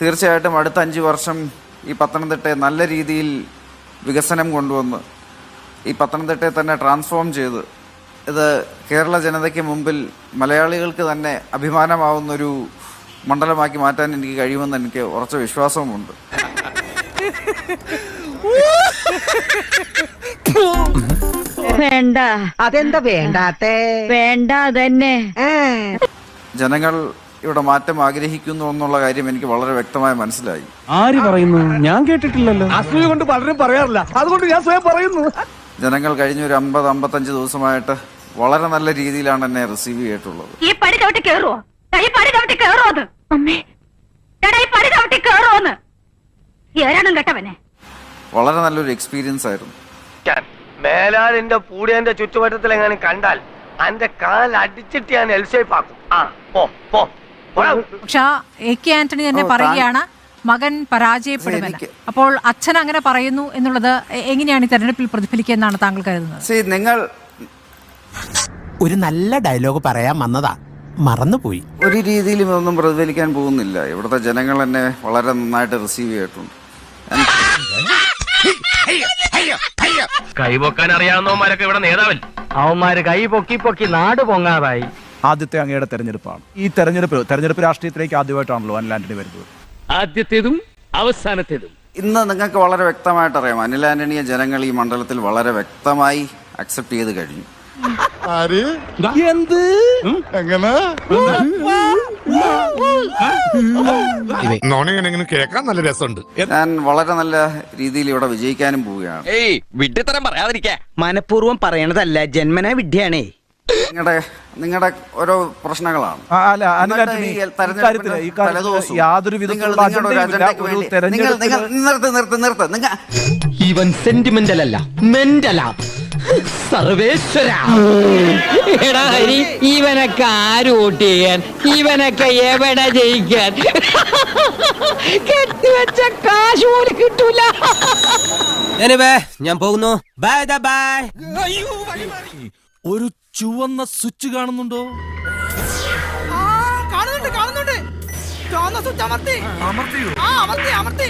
തീർച്ചയായിട്ടും അടുത്ത അഞ്ച് വർഷം ഈ പത്തനംതിട്ടയെ നല്ല രീതിയിൽ വികസനം കൊണ്ടുവന്ന് ഈ പത്തനംതിട്ടയെ തന്നെ ട്രാൻസ്ഫോം ചെയ്ത് ഇത് കേരള ജനതയ്ക്ക് മുമ്പിൽ മലയാളികൾക്ക് തന്നെ അഭിമാനമാവുന്നൊരു മണ്ഡലമാക്കി മാറ്റാൻ എനിക്ക് കഴിയുമെന്ന് എനിക്ക് ഉറച്ച വിശ്വാസവുമുണ്ട്. വേണ്ട. അതെന്താ വേണ്ടാത്തേ? വേണ്ട തന്നെ ജനങ്ങൾ ഇവിടെ മാറ്റം ആഗ്രഹിക്കുന്നു എന്നുള്ള കാര്യം എനിക്ക് വളരെ വ്യക്തമായി മനസ്സിലായി. ആര് പറയുന്നു? ഞാൻ കേട്ടിട്ടില്ലല്ലോ. അസൂയ കൊണ്ട് പലരും പറയാറില്ല. അതുകൊണ്ട് ഞാൻ സ്വയം പറയുന്നു. ജനങ്ങൾ കഴിഞ്ഞ ഒരു അമ്പത് അമ്പത്തഞ്ച് ദിവസമായിട്ട് വളരെ നല്ല രീതിയിലാണ് എന്നെ റിസീവ് ചെയ്തിട്ടുള്ളത്. ഈ പടി ചവിട്ടി കേറുവോ? ഈ പടി ചവിട്ടി അത്? അമ്മേ. എടാ ഈ പടി ചവിട്ടി കേറുവോന്ന് ഏരാനും കേട്ടവനെ. വളരെ നല്ലൊരു എക്സ്പീരിയൻസ് ആയിരുന്നു. മേലാൽ എന്റെ പൂടിയന്റെ ചുറ്റുവട്ടത്തിൽ എങ്ങനെ കണ്ടാൽ അന്റെ കാൽ അടിച്ചിട്ട് ഞാൻ എൽഷേപ്പ് ആക്കും. ആ പോ പോ. പക്ഷെ ആ എ കെ ആന്റണി തന്നെ പറയുകയാണ് മകൻ പരാജയപ്പെടുമെന്ന്. അപ്പോൾ അച്ഛൻ അങ്ങനെ പറയുന്നു എന്നുള്ളത് എങ്ങനെയാണ് ഈ തെരഞ്ഞെടുപ്പിൽ പ്രതിഫലിക്കുക എന്നാണ് താങ്കൾ കരുതുന്നത്? സി നിങ്ങൾ ഒരു നല്ല ഡയലോഗ് പറയാൻ വന്നതാ. മറന്നുപോയി. ഒരു രീതിയിലും ഇതൊന്നും പ്രതിഫലിക്കാൻ പോകുന്നില്ല. ഇവിടുത്തെ ജനങ്ങൾ എന്നെ വളരെ നന്നായിട്ട് റിസീവ് ചെയ്തിട്ടുണ്ട്. കൈ പൊക്കാൻ അറിയാവുന്നവന്മാരൊക്കെ ഇവിടെ നേതാവല്ലേ അവന്മാര് കൈ പൊക്കി പൊക്കി നാട് പൊങ്ങാതായി. ആദ്യത്തെ അങ്ങയുടെ തെരഞ്ഞെടുപ്പാണ്. ഈ തെരഞ്ഞെടുപ്പ് തെരഞ്ഞെടുപ്പ് രാഷ്ട്രീയത്തിലേക്ക് ആദ്യമായിട്ടാണല്ലോ അനിൽ ആന്റണി വരുന്നത്. ആദ്യത്തേതും അവസാനത്തേതും. ഇന്ന് നിങ്ങൾക്ക് വളരെ വ്യക്തമായിട്ട് അറിയാം അനിൽ ആന്റണിയെ ജനങ്ങൾ ഈ മണ്ഡലത്തിൽ വളരെ വ്യക്തമായി അക്സെപ്റ്റ് ചെയ്ത് കഴിഞ്ഞു. എന്ത്? കേൾക്കാൻ നല്ല രസമുണ്ട്. ഞാൻ വളരെ നല്ല രീതിയിൽ ഇവിടെ വിജയിക്കാനും പോവുകയാണ്. ഏയ് വിഡ്ഢിത്തരം പറയാതിരിക്കാ മനഃപൂർവം പറയണതല്ല ജന്മനാ വിദ്യയാണേ നിങ്ങളുടെ നിങ്ങളുടെ ഓരോ പ്രശ്നങ്ങളാണ്. അല്ല തലേദിവസം യാതൊരു നിർത്ത് നിർത്ത് നിർത്ത്. ഇവൻ സെന്റിമെന്റൽ അല്ല മെന്റലാ സർവേശ്വര. എടാ ഹരി ഇവനൊക്കെ ആര് വോട്ട് ചെയ്യാൻ? ഇവനൊക്കെ എവിടെ ജയിക്കാൻ? കെട്ടിവെച്ച കാശ് പോലും കിട്ടൂല. ഞാൻ പോകുന്നു. ബൈ ബൈ ഒരു ചുവന്ന സ്വിച്ച് കാണുന്നുണ്ടോ? കാണുന്നുണ്ട് കാണുന്നുണ്ട്. ചുവന്ന സ്വിച്ച് അമർത്തി. അമർത്തിയോ? ആ അമർത്തി അമർത്തി.